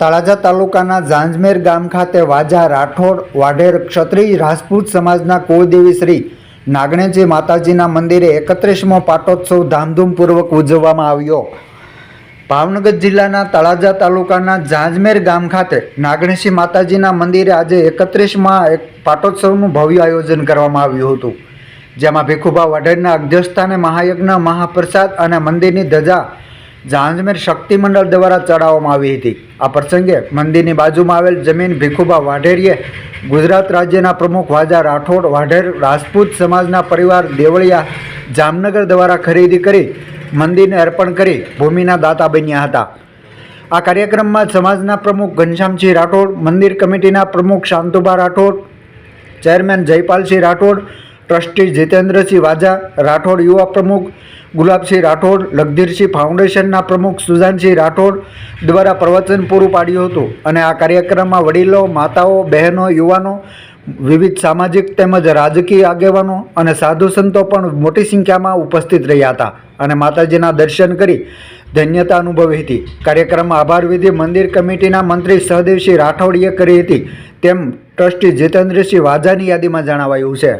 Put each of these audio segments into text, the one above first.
તળાજા તાલુકાના ઝાંઝમેર ગામ ખાતે વાજા રાઠોડ, વાઢેર ક્ષત્રિય રાજપૂત સમાજના કુળદેવી શ્રી નાગણેજી માતાજીના મંદિરે એકત્રીસમો પાટોત્સવ ધામધૂમપૂર્વક ઉજવવામાં આવ્યો. ભાવનગર જિલ્લાના તળાજા તાલુકાના ઝાંઝમેર ગામ ખાતે નાગણેશી માતાજીના મંદિરે આજે એકત્રીસમાં એક પાટોત્સવનું ભવ્ય આયોજન કરવામાં આવ્યું હતું. જેમાં ભીખુભા વાઢેરના અધ્યક્ષસ્થાને મહાયજ્ઞ, મહાપ્રસાદ અને મંદિરની ધજા ઝાંઝમેર શક્તિ મંડળ દ્વારા ચડાવવામાં આવી હતી. આ પ્રસંગે મંદિરની બાજુમાં આવેલ જમીન ભીખુભા વાઢેરીએ ગુજરાત રાજ્યના પ્રમુખ વાજા રાઠોડ, વાઢેર રાજપૂત સમાજના પરિવાર દેવળિયા જામનગર દ્વારા ખરીદી કરી મંદિરને અર્પણ કરી ભૂમિના દાતા બન્યા હતા. આ કાર્યક્રમમાં સમાજના પ્રમુખ ઘનશ્યામસિંહ રાઠોડ, મંદિર કમિટીના પ્રમુખ શાંતુભા રાઠોડ, ચેરમેન જયપાલસિંહ રાઠોડ ટ્રસ્ટી જીતેન્દ્રસિંહ વાજા, રાઠોડ યુવા પ્રમુખ ગુલાબસિંહ રાઠોડ, લગધીરસિંહ ફાઉન્ડેશનના પ્રમુખ સુજાનસિંહ રાઠોડ દ્વારા પ્રવચન પૂરું પાડ્યું હતું અને આ કાર્યક્રમમાં વડીલો, માતાઓ, બહેનો, યુવાનો, વિવિધ સામાજિક તેમજ રાજકીય આગેવાનો અને સાધુ સંતો પણ મોટી સંખ્યામાં ઉપસ્થિત રહ્યા હતા અને માતાજીના દર્શન કરી ધન્યતા અનુભવી હતી. કાર્યક્રમમાં આભાર વિધિ મંદિર કમિટીના મંત્રી સહદેવસિંહ રાઠોડીએ કરી હતી. તેમ ટ્રસ્ટી જીતેન્દ્રસિંહ વાજાની યાદીમાં જણાવાયું છે.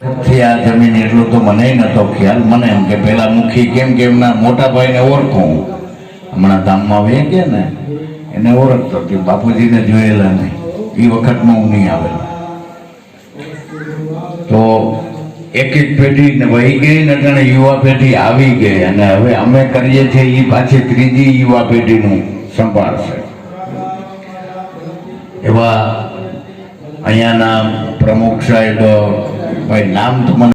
આ જમીન એટલું તો મને નતો ખ્યાલ. મને એમ કે પેલા મુખી કેમ કે એમના મોટા ભાઈને ઓળખું હમણાં ધામમાં વે ગયા ને, એને ઓળખતો કે બાપુજીને જોયેલા નહીં. એ વખતમાં હું નહીં આવેલા. તો એક એક પેઢી વહી ગઈ ને જાણે યુવા પેઢી આવી ગઈ અને હવે અમે કરીએ છીએ એ પાછી ત્રીજી યુવા પેઢીનું સંભાળશે. એવા અહીંયાના પ્રમુખ સાહેબ ભાઈ નામ તો મને